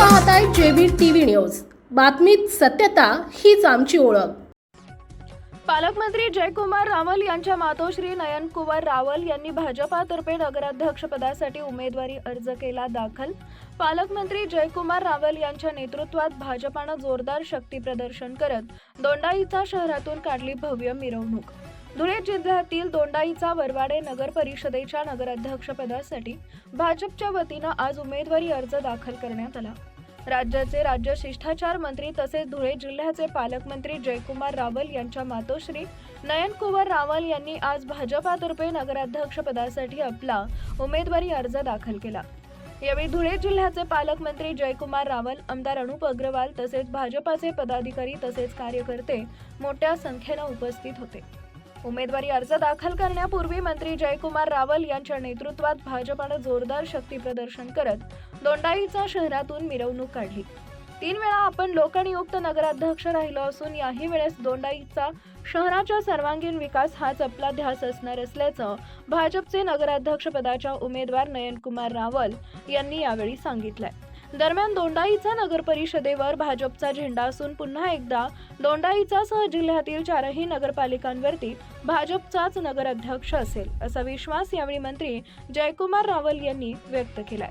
पाहताय जेबीर TV news. बातमीत सत्यता हीच आमची ओळख. पालकमंत्री जयकुमार रावल यांच्या मातोश्री नयनकुमार रावल यांनी भाजपातर्फे नगराध्यक्षपदासाठी उमेदवारी अर्ज केला दाखल. पालकमंत्री जयकुमार रावल यांच्या नेतृत्वात भाजपानं जोरदार शक्ती प्रदर्शन करत दोंडाईचा शहरातून काढली भव्य मिरवणूक. धुळे जिल्ह्यातील दोंडाईचा वरवाडे नगर परिषदेच्या नगराध्यक्षपदासाठी भाजपच्या वतीनं आज उमेदवारी अर्ज दाखल करण्यात आला. राज्याचे राज्य शिष्टाचार मंत्री तसेच धुळे जिल्ह्याचे पालकमंत्री जयकुमार रावल यांच्या मातोश्री नयनकुमार रावल यांनी आज भाजपातर्फे नगराध्यक्षपदासाठी आपला उमेदवारी अर्ज दाखल केला. यावेळी धुळे जिल्ह्याचे पालकमंत्री जयकुमार रावल आमदार अनुप अग्रवाल तसेच भाजपाचे पदाधिकारी तसेच कार्यकर्ते मोठ्या संख्येनं उपस्थित होते. उमेदवारी अर्ज दाखल करण्यापूर्वी मंत्री जयकुमार रावल यांच्या नेतृत्वात भाजपानं जोरदार शक्ती प्रदर्शन करत दोंडाईचा शहरातून मिरवणूक काढली. तीन वेळा आपण लोकनियुक्त नगराध्यक्ष राहिलो असून याही वेळेस दोंडाईचा शहराच्या सर्वांगीण विकास हाच आपला ध्यास असणार असल्याचं भाजपचे नगराध्यक्षपदाच्या उमेदवार नयनकुमार रावल यांनी यावेळी सांगितलंय. दरम्यान दोंडाईचा नगर परिषदेवर भाजपचा झेंडा असून पुन्हा एकदा दोंडाईचा सह जिल्ह्यातील चारही नगरपालिकांवरती भाजपचाच नगराध्यक्ष असेल असा विश्वास यावेळी मंत्री जयकुमार रावल यांनी व्यक्त केलाय.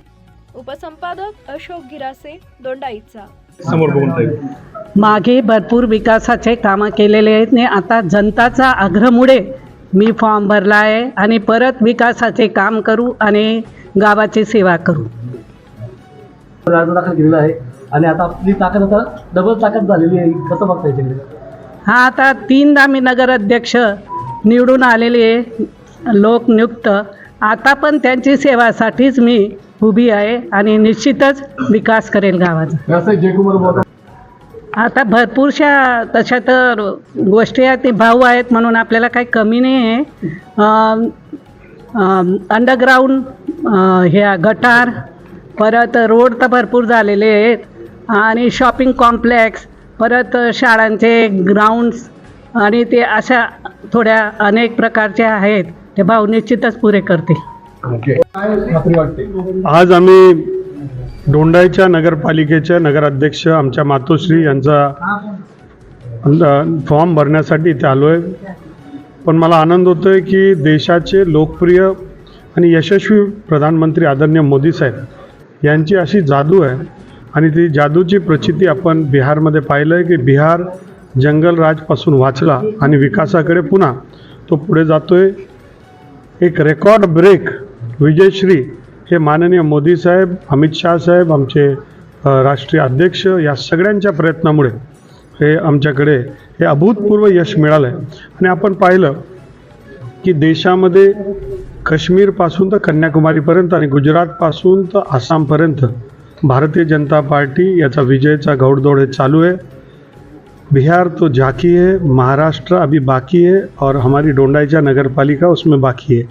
उपसंपादक अशोक गिरासे दोंडाईचा. समोर बघून ताई मागे भरपूर विकासाचे कामं केलेले आहेत आणि आता जनताचा आग्रहामुळे मी फॉर्म भरला आहे आणि परत विकासाचे काम करू आणि गावाची सेवा करू. अर्ज दाखल केलेला आहे. आणि आता आपली ताकद आता डबल ताकद झालेली आहे. कसं बघता हा आता तीनदा मी नगराध्यक्ष निवडून आलेले आहे, लोकनियुक्त. आता पण त्यांची सेवासाठीच मी उभी आहे आणि निश्चितच विकास करेल गावाचा. आता भरपूरशा तशा तर गोष्टी आहेत. ते भाऊ आहेत म्हणून आपल्याला काही कमी नाही आहे. अंडरग्राऊंड ह्या गटार परत रोड तर भरपूर झालेले आहेत. आणि शॉपिंग कॉम्प्लेक्स परत शाळांचे ग्राउंड्स आणि ते अशा थोड्या अनेक प्रकारचे आहेत. ते भाऊ निश्चितच पुरे वाटते. आज आम्ही दोंडाईच्या नगरपालिकेच्या नगराध्यक्ष आमच्या मातोश्री यांचा फॉर्म भरण्यासाठी इथे आलो आहे पण मला आनंद होतो आहे की देशाचे लोकप्रिय आणि यशस्वी प्रधानमंत्री आदरणीय मोदी साहेब यांची अशी जादू आहे. आणि ती जादूची प्रचिती आपण बिहारमध्ये पाहिलं आहे की बिहार जंगलराजपासून वाचला आणि विकासाकडे पुन्हा तो पुढे जातो आहे एक रेकॉर्ड ब्रेक विजयश्री हे माननीय मोदी साहेब अमित शाह साहेब आमचे राष्ट्रीय अध्यक्ष या सगळ्यांच्या प्रयत्नामुळे हे आमच्याकडे हे अभूतपूर्व यश मिळालं आहे आणि आपण पाहिलं की देशामध्ये काश्मीरपासून तर कन्याकुमारीपर्यंत आणि गुजरातपासून तर आसामपर्यंत भारतीय जनता पार्टी याचा विजयचा घौडदौड हे चालू आहे. बिहार तो झाकी है महाराष्ट्र अभी बाकी है और हमारी डोंडाईच्या नगरपालिका उसमें बाकी है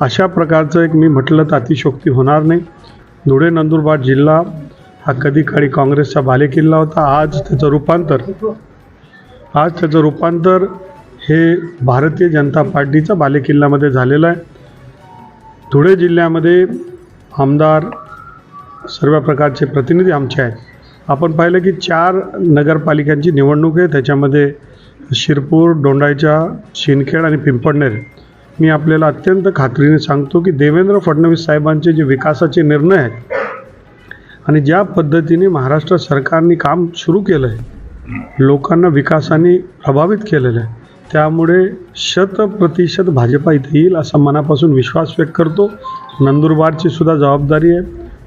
अशा प्रकारचं एक मी म्हटलं तर अतिशोक्ती होणार नाही. धुळे नंदुरबार जिल्हा हा कधी काळी काँग्रेसचा बालेकिल्ला होता. आज त्याचं रूपांतर आज त्याचं रूपांतर हे भारतीय जनता पार्टीचा बालेकिल्ल्यामध्ये झालेलं आहे. धुळे जिल्ह्यामध्ये आमदार सर्व प्रकारचे प्रतिनिधी आमचे आहेत. आपण पाहिलं की चार नगरपालिकांची निवडणूक आहे. त्याच्यामध्ये शिरपूर दोंडाईचा शिंदखेड आणि पिंपळनेर. मी आपल्याला अत्यंत खात्रीने सांगतो की देवेंद्र फडणवीस साहेबांचे जे विकासाचे निर्णय आहेत आणि ज्या पद्धतीने महाराष्ट्र सरकारने काम सुरू केलं आहे लोकांना विकासाने प्रभावित केलेलं आहे त्यामुळे शतप्रतिशत भाजपा इथे येईल असा मनापासून विश्वास व्यक्त करतो. नंदुरबारची सुद्धा जबाबदारी आहे.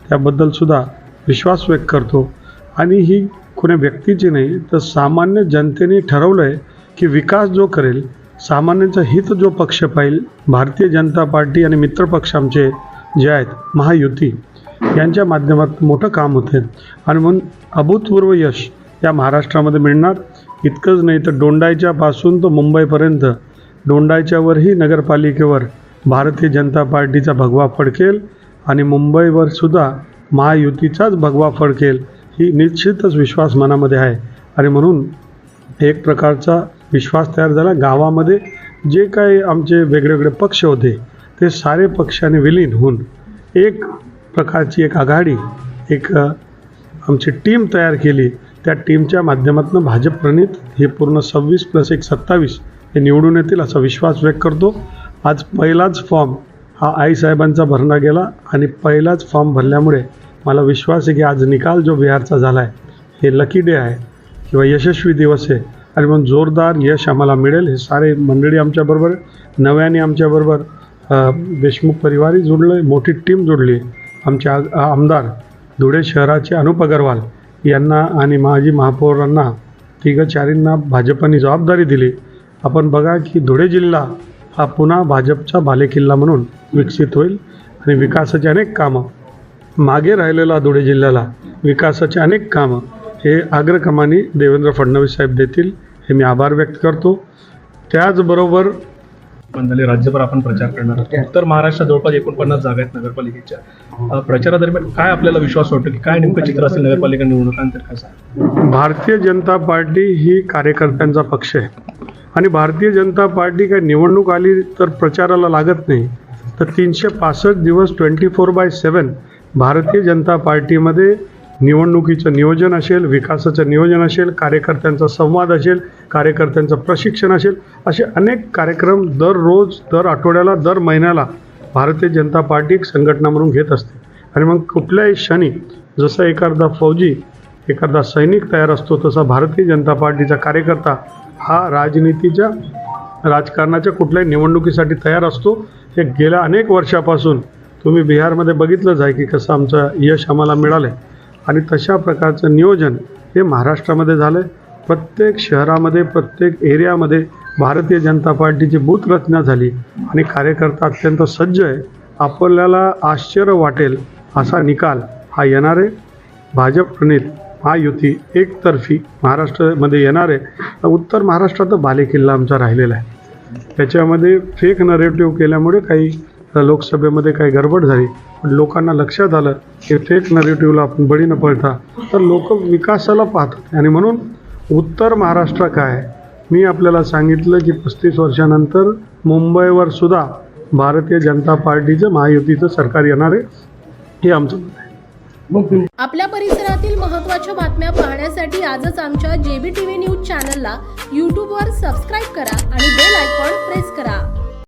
त्याबद्दल सुद्धा विश्वास व्यक्त करतो. आणि ही कोण्या व्यक्तीची नाही तर सामान्य जनतेने ठरवलं आहे की विकास जो करेल सामान्यांचं हित जो पक्ष पाहिल भारतीय जनता पार्टी आणि मित्रपक्ष आमचे जे आहेत महायुती यांच्या माध्यमात मोठं काम होते आणि म्हणून अभूतपूर्व यश या महाराष्ट्रामध्ये मिळणार. इतकंच नाही तर डोंडायच्यापासून तो तर मुंबईपर्यंत डोंडायच्यावरही नगरपालिकेवर भारतीय जनता पार्टीचा भगवा फडकेल आणि मुंबईवर सुद्धा महायुतीचाच भगवा फडकेल ही निश्चितच विश्वास मनामध्ये आहे. आणि म्हणून एक प्रकारचा विश्वास तयार झाला. गावामध्ये जे काही आमचे वेगवेगळे पक्ष होते ते सारे पक्षाने विलीन होऊन एक प्रकारची एक आघाडी एक आमची टीम तयार केली. त्या टीमच्या माध्यमातून भाजप प्रणित हे पूर्ण सव्वीस प्लस एक सत्तावीस हे निवडून येतील असा विश्वास व्यक्त करतो. आज पहिलाच फॉर्म हा आईसाहेबांचा भरला गेला आणि पहिलाच फॉर्म भरल्यामुळे मला विश्वास आहे की आज निकाल जो बिहारचा झाला आहे हे लकी डे आहे किंवा यशस्वी दिवस आहे. आणि मग जोरदार यश आम्हाला मिळेल हे सारे मंडळी आमच्याबरोबर नव्याने आमच्याबरोबर देशमुख परिवारही जुडलं आहे मोठी टीम जोडली. आहे आमदार धुळे शहराचे अनुप अगरवाल यांना आणि माजी महापौरांना तिघं चारींना जबाबदारी दिली. आपण बघा की धुळे जिल्हा हा पुन्हा भाजपचा भालेकिल्ला म्हणून विकसित होईल आणि विकासाचे अनेक कामं. मागे राहिलेला धुळे जिल्ह्याला विकासाचे अनेक कामं हे अग्रक्रमाने देवेंद्र फडणवीस साहेब देतील हे मी आभार व्यक्त करतो. त्याचबरोबर झाले राज्यभर आपण प्रचार करणार आहोत. उत्तर महाराष्ट्रात जवळपास एकोणपन्नास जागा आहेत नगरपालिकेच्या. अ, प्रचारादरम्यान काय आपल्याला विश्वास वाटतो की काय नेमकं चित्र असेल नगरपालिका निवडणुकांतर कसं भारतीय जनता पार्टी ही कार्यकर्त्यांचा पक्ष आहे. आणि भारतीय जनता पार्टी काही निवडणूक आली तर प्रचाराला लागत नाही. तर तीनशे पासष्ट दिवस twenty four by seven Bharatiya Janata पार्टीमध्ये निवडणुकीचं नियोजन असेल विकासाचं नियोजन असेल कार्यकर्त्यांचा संवाद असेल कार्यकर्त्यांचं प्रशिक्षण असेल असे अनेक कार्यक्रम दररोज दर आठवड्याला दर महिन्याला भारतीय जनता पार्टी एक संघटना म्हणून घेत असते. आणि मग कुठल्याही क्षणी जसं एखादा फौजी एखादा सैनिक तयार असतो तसा भारतीय जनता पार्टीचा कार्यकर्ता हा राजनीतीच्या राजकारणाच्या कुठल्याही निवडणुकीसाठी तयार असतो. हे गेल्या अनेक वर्षापासून तुम्ही बिहारमध्ये बघितलंच आहे की कसं आमचं यश आम्हाला मिळालं आहे आणि तशा प्रकारचं नियोजन हे महाराष्ट्रामध्ये झालं आहे प्रत्येक शहरामध्ये प्रत्येक एरियामध्ये भारतीय जनता पार्टीची बूथ रचना झाली आणि कार्यकर्ता अत्यंत सज्ज आहे. आपल्याला आश्चर्य वाटेल असा निकाल हा येणार. आहे भाजप प्रणित महायुती एकतर्फी महाराष्ट्रामध्ये येणार. आहे उत्तर महाराष्ट्रात बालेकिल्ला आमचा राहिलेला आहे. त्याच्यामध्ये फेक नरेटिव्ह केल्यामुळे काही लोकसभेमध्ये काही गडबड झाली पण लोकांना लक्षात आलं की फेक नरेटिव्हला आपण बळी न पडता तर लोक विकासाला पाहतात. आणि म्हणून उत्तर महाराष्ट्र काय? मी आपल्याला सांगितलं की पस्तीस वर्षानंतर मुंबईवर सुद्धा भारतीय जनता पार्टीचं महायुतीचं सरकार येणार आहे हे आमचं मत आहे. आपल्या परिसरातील महत्त्वाच्या बातम्या पाहण्यासाठी आजच आमच्या जेबी टीव्ही न्यूज चॅनलला यूट्यूबवर सबस्क्राईब करा आणि बेल आयकॉन प्रेस करा.